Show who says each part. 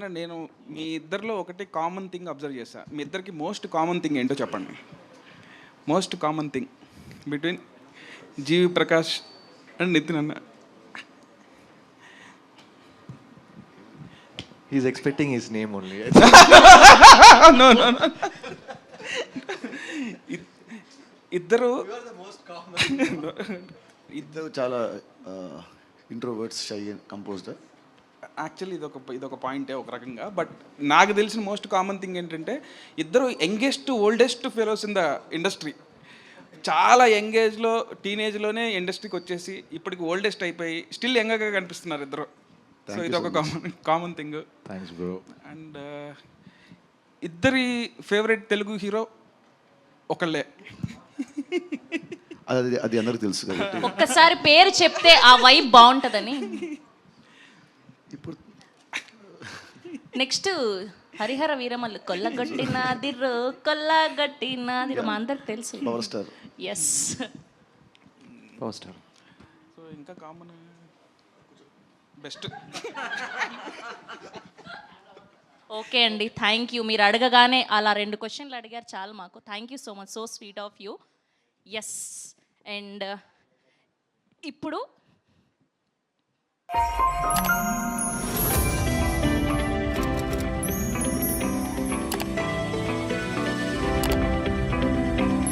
Speaker 1: అంటే నేను మీ ఇద్దరిలో ఒకటి కామన్ థింగ్ అబ్జర్వ్ చేశా. మీ ఇద్దరికి మోస్ట్ కామన్ థింగ్ ఏంటో చెప్పండి. Most common thing between G V Prakash and Nithin అన్న.
Speaker 2: He's expecting his name only.
Speaker 1: No no no ఇద్దరు
Speaker 3: ఇద్దరు చాలా ఇంట్రోవర్డ్స్ షై కంపోజ్డ్
Speaker 1: యాక్చువల్లీ ఇది ఒక ఇది ఒక పాయింటే ఒక రకంగా. బట్ నాకు తెలిసిన మోస్ట్ కామన్ థింగ్ ఏంటంటే ఇద్దరు youngest oldest fellows in the industry. చాలా యంగేజ్లో టీనేజ్లోనే ఇండస్ట్రీకి వచ్చేసి ఇప్పటికి ఓల్డెస్ట్ అయిపోయి స్టిల్ యంగర్గా కనిపిస్తున్నారు ఇద్దరు. సో ఇది ఒక కామన్ కామన్ థింగ్. అండ్ ఇద్దరి ఫేవరెట్ తెలుగు హీరో ఒకళ్ళే.
Speaker 3: అది అది అందరికి తెలుసు
Speaker 4: ఒక్కసారి పేరు చెప్తే ఆ వైబ్ బాగుంటుందని.
Speaker 3: ఇప్పుడు
Speaker 4: నెక్స్ట్ హరిహర వీరమల్లు. కొల్లగొట్టినాదిర్రు కొల్లగొట్టినాదిర్రు మా అందరికి తెలుసు.
Speaker 3: Power star.
Speaker 4: Yes
Speaker 2: Power star.
Speaker 1: So ఇంకా కామన్ బెస్ట్.
Speaker 4: ఓకే అండి. థ్యాంక్ యూ మీరు అడగగానే అలా రెండు క్వశ్చన్లు అడిగారు చాలు మాకు. Thank you so much so sweet of you yes and ఇప్పుడు